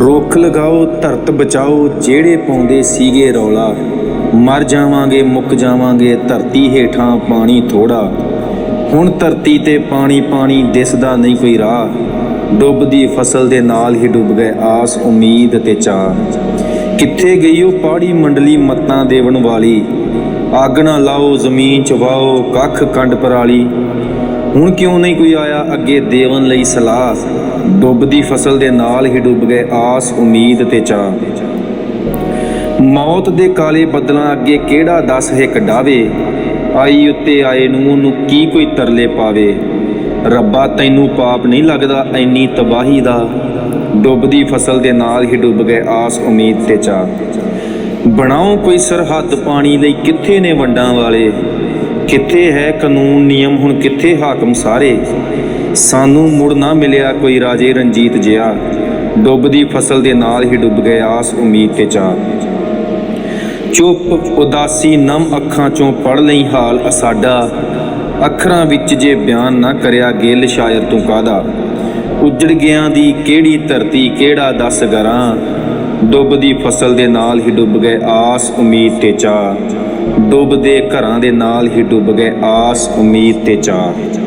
ਰੁੱਖ ਲਗਾਓ, ਧਰਤ ਬਚਾਓ, ਜਿਹੜੇ ਪਾਉਂਦੇ ਸੀਗੇ ਰੌਲਾ। ਮਰ ਜਾਵਾਂਗੇ, ਮੁੱਕ ਜਾਵਾਂਗੇ, ਧਰਤੀ ਹੇਠਾਂ ਪਾਣੀ ਥੋੜਾ ਹੁਣ ਧਰਤੀ ਤੇ ਪਾਣੀ ਪਾਣੀ ਦਿਸਦਾ ਨਹੀਂ ਕੋਈ ਰਾਹ। ਡੁੱਬਦੀ ਫਸਲ ਦੇ ਨਾਲ ਹੀ ਡੁੱਬ ਗਏ ਆਸ, ਉਮੀਦ ਤੇ ਚਾਹ। ਕਿੱਥੇ ਗਈ ਉਹ ਪਾੜੀ ਮੰਡਲੀ ਮੱਤਾਂ ਦੇਵਣ ਵਾਲੀ ਅੱਗ ਨਾ ਲਾਓ, ਜ਼ਮੀਨ ਚ ਵਾਓ ਕੱਖ ਕੰਡ ਪਰਾਲੀ। ਹੁਣ ਕਿਉਂ ਨਹੀਂ ਕੋਈ ਆਇਆ ਅੱਗੇ ਦੇਵਨ ਲਈ ਸਲਾਹ? ਡੁੱਬਦੀ ਫਸਲ ਦੇ ਨਾਲ ਹੀ ਡੁੱਬ ਗਏ ਆਸ, ਉਮੀਦ ਤੇ ਚਾਹ। ਮੌਤ ਦੇ ਕਾਲੇ ਬੱਦਲਾਂ ਅੱਗੇ ਕਿਹੜਾ ਦੱਸ ਹਿੱਕ ਡਾਵੇ? ਆਈ ਉੱਤੇ ਆਏ ਨੂੰ ਉਹਨੂੰ ਕੀ ਕੋਈ ਤਰਲੇ ਪਾਵੇ? ਰੱਬਾ, ਤੈਨੂੰ ਪਾਪ ਨਹੀਂ ਲੱਗਦਾ, ਐਨੀ ਤਬਾਹੀ ਦਾ। ਡੁੱਬਦੀ ਫਸਲ ਦੇ ਨਾਲ ਹੀ ਡੁੱਬ ਗਏ ਆਸ, ਉਮੀਦ ਤੇ ਚਾਹ। ਬਣਾਓ ਕੋਈ ਸਰਹੱਦ ਪਾਣੀ ਲਈ ਕਿੱਥੇ ਨੇ ਵੰਡਾਂ ਵਾਲੇ? ਕਿੱਥੇ ਹੈ ਕਾਨੂੰਨ, ਨਿਯਮ? ਹੁਣ ਕਿੱਥੇ ਹਾਕਮ ਸਾਰੇ? ਸਾਨੂੰ ਮੁੜ ਨਾ ਮਿਲਿਆ ਕੋਈ ਰਾਜੇ ਰਣਜੀਤ ਜਿਆ ਡੁੱਬਦੀ ਫਸਲ ਦੇ ਨਾਲ ਹੀ ਡੁੱਬ ਗਏ ਆਸ, ਉਮੀਦ ਤੇ ਚਾਹ। ਚੁੱਪ, ਉਦਾਸੀ, ਨਮ ਅੱਖਾਂ ਚੋਂ ਪੜ ਲਈ ਹਾਲ ਅਸਾਡਾ। ਅੱਖਰਾਂ ਵਿੱਚ ਜੇ ਬਿਆਨ ਨਾ ਕਰਿਆ ਗਿੱਲ ਸ਼ਾਇਰ ਤੂੰ ਕਾਦਾ ਉਜੜ ਗਿਆਂ ਦੀ ਕਿਹੜੀ ਧਰਤੀ, ਕਿਹੜਾ ਦੱਸ ਗਰਾਂ? ਡੁੱਬਦੀ ਫਸਲ ਦੇ ਨਾਲ ਹੀ ਡੁੱਬ ਗਏ ਆਸ, ਉਮੀਦ ਤੇ ਚਾਹ। ਡੁੱਬਦੇ ਘਰਾਂ ਦੇ ਨਾਲ ਹੀ ਡੁੱਬ ਗਏ ਆਸ ਉਮੀਦ ਤੇ ਚਾਹ।